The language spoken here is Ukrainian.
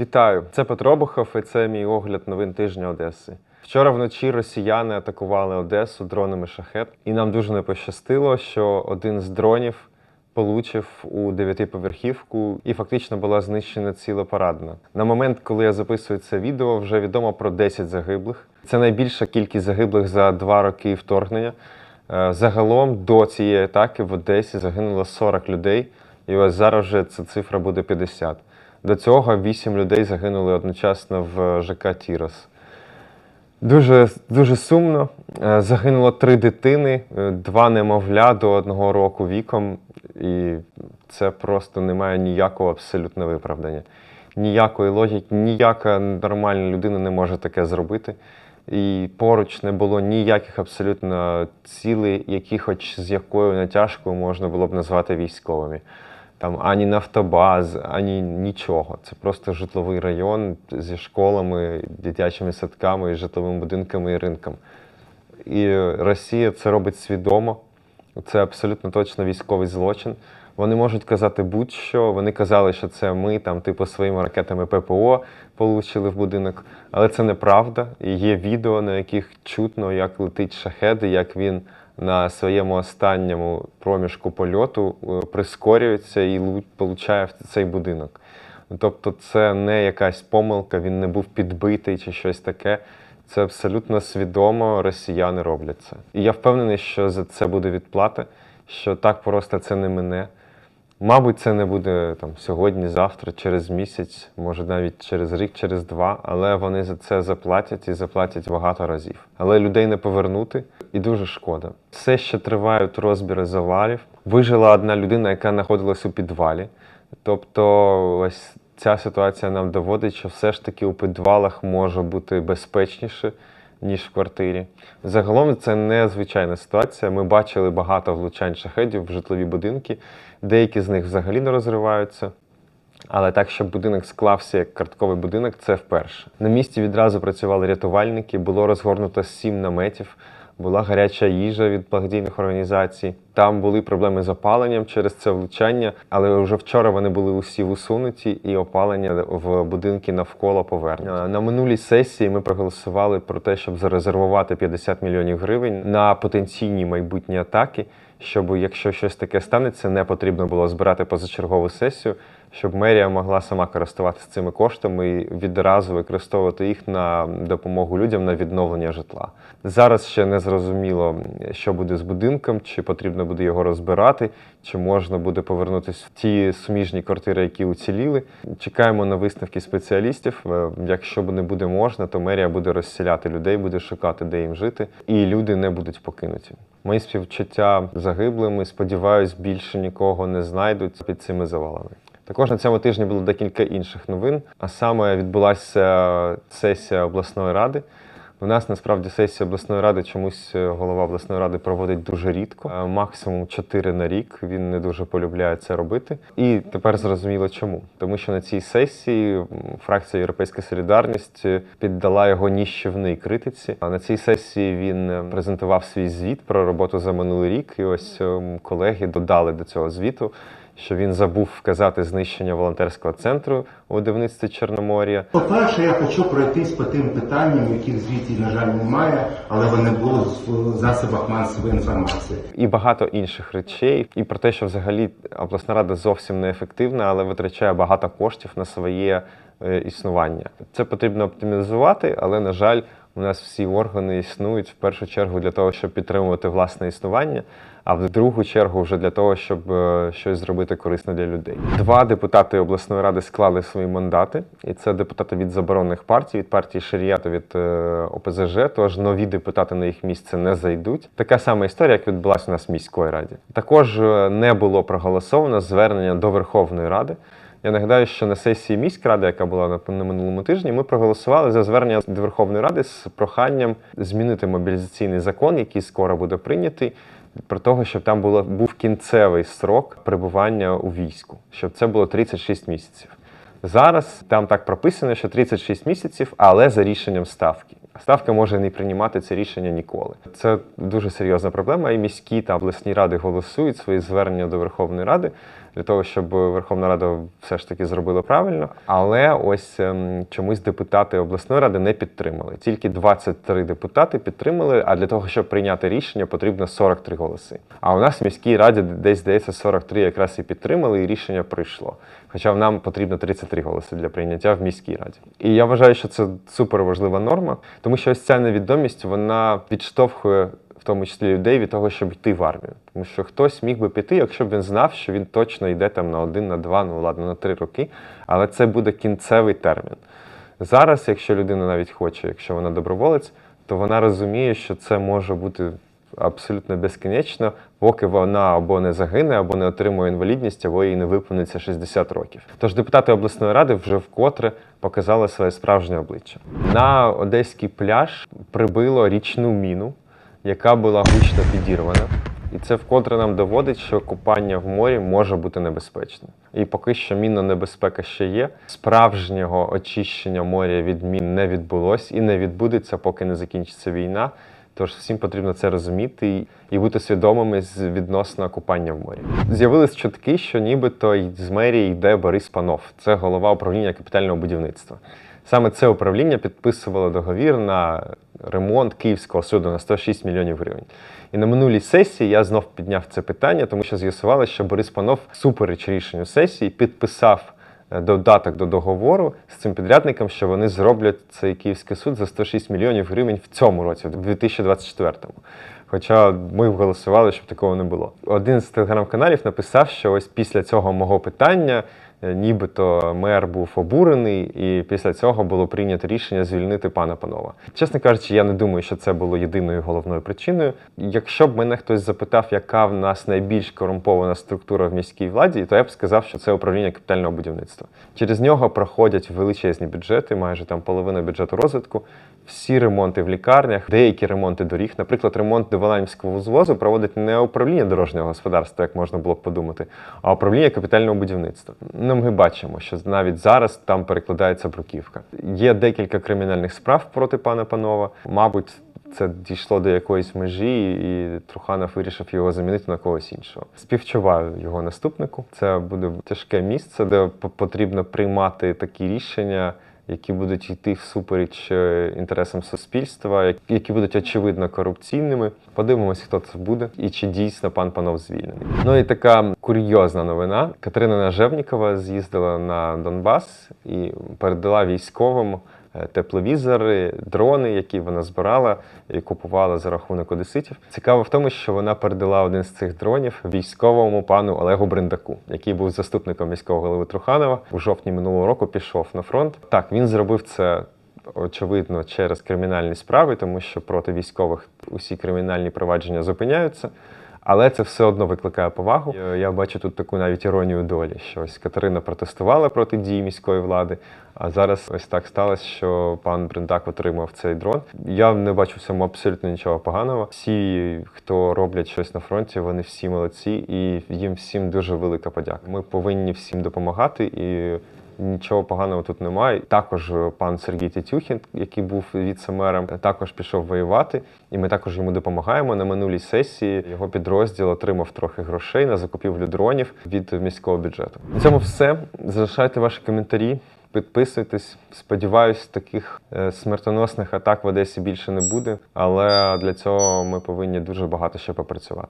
Вітаю! Це Петро Бухов і це мій огляд новин тижня Одеси. Вчора вночі росіяни атакували Одесу дронами шахет, і нам дуже не пощастило, що один з дронів получив у дев'ятиповерхівку і фактично була знищена ціла парадна. На момент, коли я записую це відео, вже відомо про 10 загиблих. Це найбільша кількість загиблих за два роки вторгнення. Е, Загалом до цієї атаки в Одесі загинуло 40 людей, і ось зараз вже ця цифра буде 50. До цього 8 людей загинули одночасно в ЖК Тірос. Дуже, дуже сумно. Е, Загинуло три дитини, е, два немовля до одного року віком, і це просто не має ніякого абсолютно виправдання. Ніякої логіки, ніяка нормальна людина не може таке зробити. І поруч не було ніяких абсолютно цілей, які хоч з якою натяжкою можна було б назвати військовими. Там ані нафтобаз, ані нічого. Це просто житловий район зі школами, дитячими садками, житловими будинками і ринком. І Росія це робить свідомо. Це абсолютно точно військовий злочин. Вони можуть казати будь-що. Вони казали, що це ми там, типу, своїми ракетами ППО получили в будинок. Але це неправда. Є відео, на яких чутно, як летить шахед, і як він на своєму останньому проміжку польоту е, прискорюється і получає в цей будинок. Тобто, це не якась помилка, він не був підбитий чи щось таке. Це абсолютно свідомо росіяни роблять це. І я впевнений, що за це буде відплата, що так просто це не мине. Мабуть, це не буде там сьогодні, завтра, через місяць, може навіть через рік, через два, але вони за це заплатять і заплатять багато разів. Але людей не повернути, і дуже шкода. Все ще тривають розбіри завалів. Вижила одна людина, яка знаходилась у підвалі. Тобто, ось ця ситуація нам доводить, що все ж таки у підвалах може бути безпечніше, ніж в квартирі. Загалом це незвичайна ситуація. Ми бачили багато влучань шахедів в житлові будинки. Деякі з них взагалі не розриваються. Але так, щоб будинок склався як картковий будинок, це вперше. На місці відразу працювали рятувальники, було розгорнуто сім наметів, була гаряча їжа від благодійних організацій. Там були проблеми з опаленням через це влучання, але вже вчора вони були усі усунуті, і опалення в будинки навколо повернуто. На минулій сесії ми проголосували про те, щоб зарезервувати 50 мільйонів гривень на потенційні майбутні атаки. Щоб якщо щось таке станеться, не потрібно було збирати позачергову сесію, щоб мерія могла сама користуватися цими коштами і відразу використовувати їх на допомогу людям на відновлення житла. Зараз ще не зрозуміло, що буде з будинком, чи потрібно буде його розбирати, чи можна буде повернутися в ті суміжні квартири, які уціліли. Чекаємо на висновки спеціалістів. Е, Якщо не буде можна, то мерія буде розселяти людей, буде шукати, де їм жити, і люди не будуть покинуті. Мої співчуття загиблими. Сподіваюсь, більше нікого не знайдуть під цими завалами. Також на цьому тижні було декілька інших новин. А саме відбулася сесія обласної ради. У нас насправді сесія обласної ради чомусь е, голова обласної ради проводить дуже рідко, е, максимум 4 на рік. Він не дуже полюбляє це робити. І тепер зрозуміло чому. Тому що на цій сесії фракція Європейська Солідарність піддала його ніщівній критиці. А на цій сесії він е, презентував свій звіт про роботу за минулий рік. І ось ем, колеги додали до цього звіту. Що він забув вказати знищення волонтерського центру у видавництві Чорномор'я, По-перше, я хочу пройтись по тим питанням, яких звіті, на жаль, немає, але вони були в засобах масової інформації. і багато інших речей, і про те, що взагалі обласна рада зовсім не ефективна, але витрачає багато коштів на своє е, існування. Це потрібно оптимізувати, але на жаль, у нас всі органи існують в першу чергу для того, щоб підтримувати власне існування, а в другу чергу вже для того, щоб е, щось зробити корисне для людей. Два депутати обласної ради склали свої мандати, і це депутати від заборонених партій, від партії Шарія та від е, ОПЗЖ. Тож нові депутати на їх місце не зайдуть. Така сама історія, як відбулася у нас в міської раді. Також е, не було проголосовано звернення до Верховної Ради. Я нагадаю, що на сесії міськради, яка була на, минулому тижні, ми проголосували за звернення до Верховної Ради з проханням змінити мобілізаційний закон, який скоро буде прийнятий, про того, щоб там було, був кінцевий срок перебування у війську, щоб це було 36 місяців. Зараз там так прописано, що 36 місяців, але за рішенням ставки. Ставка може не приймати це рішення ніколи. Це дуже серйозна проблема. І міські та обласні ради голосують свої звернення до Верховної Ради для того, щоб Верховна Рада все ж таки зробила правильно. Але ось ем, чомусь депутати обласної ради не підтримали. Тільки 23 депутати підтримали. А для того, щоб прийняти рішення, потрібно 43 голоси. А у нас в міській раді десь здається 43 якраз і підтримали, і рішення прийшло. Хоча нам потрібно 33 голоси для прийняття в міській раді. І я вважаю, що це супер важлива норма, тому що ось ця невідомість вона відштовхує в тому числі людей від того, щоб йти в армію. Тому що хтось міг би піти, якщо б він знав, що він точно йде там на один, на два, ну ладно, на три роки, але це буде кінцевий термін. Зараз, якщо людина навіть хоче, якщо вона доброволець, то вона розуміє, що це може бути абсолютно безкінечно, поки вона або не загине, або не отримує інвалідність, або їй не виповниться 60 років. Тож депутати обласної ради вже вкотре показали своє справжнє обличчя. На одеський пляж прибило річну міну, яка була гучно підірвана. І це вкотре нам доводить, що купання в морі може бути небезпечним. І поки що мінна небезпека ще є. Справжнього очищення моря від мін не відбулось і не відбудеться, поки не закінчиться війна. Тож всім потрібно це розуміти і, бути свідомими з відносно купання в морі. З'явились чутки, що нібито з мерії йде Борис Панов, це голова управління капітального будівництва. Саме це управління підписувало договір на ремонт Київського суду на 106 мільйонів гривень. І на минулій сесії я знов підняв це питання, тому що з'ясувалося, що Борис Панов, супереч рішенню сесії, підписав е, додаток до договору з цим підрядником, що вони зроблять цей Київський суд за 106 мільйонів гривень в цьому році, в 2024-му. Хоча ми голосували, щоб такого не було. Один з телеграм-каналів написав, що ось після цього мого питання нібито мер був обурений, і після цього було прийнято рішення звільнити пана Панова. Чесно кажучи, я не думаю, що це було єдиною головною причиною. Якщо б мене хтось запитав, яка в нас найбільш корумпована структура в міській владі, то я б сказав, що це управління капітального будівництва. Через нього проходять величезні бюджети, майже там половина бюджету розвитку. Всі ремонти в лікарнях, деякі ремонти доріг, наприклад, ремонт Деволанівського взвозу проводить не управління дорожнього господарства, як можна було б подумати, а управління капітального будівництва. Ну, ми бачимо, що навіть зараз там перекладається бруківка. Є декілька кримінальних справ проти пана Панова. Мабуть, це дійшло до якоїсь межі, і Труханов вирішив його замінити на когось іншого. Співчуваю його наступнику. Це буде тяжке місце, де потрібно приймати такі рішення. Які будуть йти всупереч е, інтересам суспільства, які будуть очевидно корупційними. Подивимось, хто це буде і чи дійсно пан панов звільнений. Ну і така курйозна новина. Катерина Нажевнікова з'їздила на Донбас і передала військовим тепловізори, дрони, які вона збирала і купувала за рахунок одеситів. Цікаво в тому, що вона передала один з цих дронів військовому пану Олегу Бриндаку, який був заступником міського голови Труханова. У жовтні минулого року пішов на фронт. Так, він зробив це. Очевидно, через кримінальні справи, тому що проти військових усі кримінальні провадження зупиняються. Але це все одно викликає повагу. Я- Я бачу тут таку навіть іронію долі, що ось Катерина протестувала проти дій міської влади, а зараз ось так сталося, що пан Бриндак отримав цей дрон. Я не бачу в цьому абсолютно нічого поганого. Всі, хто роблять щось на фронті, вони всі молодці, і їм всім дуже велика подяка. Ми повинні всім допомагати і. Нічого поганого тут немає. Також е, пан Сергій Тетюхін, який був віце-мером, також пішов воювати, і ми також йому допомагаємо. На минулій сесії його підрозділ отримав трохи грошей на закупівлю дронів від міського бюджету. На цьому все. Залишайте ваші коментарі. Підписуйтесь. Сподіваюсь, таких е, смертоносних атак в Одесі більше не буде. Але для цього ми повинні дуже багато ще попрацювати.